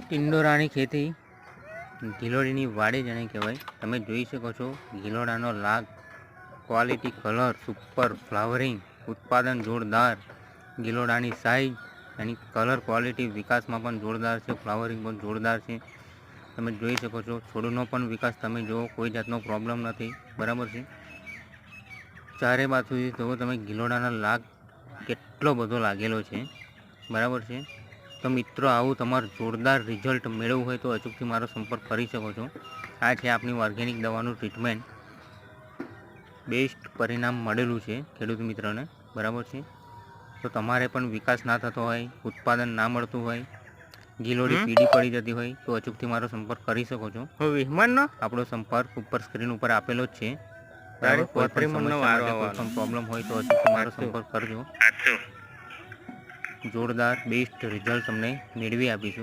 ટિંડોરાની ખેતી, ગિલોડીની વાડી જેને કહેવાય, તમે જોઈ શકો છો, ગિલોડાનો લાગ ક્વોલિટી કલર સુપર ફ્લાવરિંગ ઉત્પાદન જોરદાર, ગિલોડાની સાઈઝ એની કલર ક્વોલિટી વિકાસમાં પણ જોરદાર છે ફ્લાવરિંગ પણ જોરદાર છે. તમે જોઈ શકો છો, છોડનો પણ વિકાસ તમે જુઓ, કોઈ જાતનો પ્રોબ્લેમ નથી, બરાબર છે? ચારે બાજુથી જુઓ તમે, ગિલોડાનો લાગ કેટલો બધો લાગેલો છે, બરાબર છે? તો મિત્રો આવું તમારું જોરદાર રિઝલ્ટ મેળવવું હોય તો અચૂકથી મારો સંપર્ક કરી શકો છો. આ છે આપણી ઓર્ગેનિક દવાનું ટ્રીટમેન્ટ બેસ્ટ પરિણામ મળેલું છે ખેડૂત મિત્રને બરાબર છે? તો તમારે પણ વિકાસ ના થતો હોય ઉત્પાદન ના મળતું હોય ગીલોડી? પીડી પડી જતી હોય તો અચૂકથી મારો સંપર્ક કરી શકો છો. આપણો સંપર્ક ઉપર સ્ક્રીન ઉપર આપેલો જ છે. પ્રોબ્લેમ હોય તો અચૂકથી મારો સંપર્ક કરજો. જોરદાર બેસ્ટ રિઝલ્ટ તમને મેળવી આપીશું.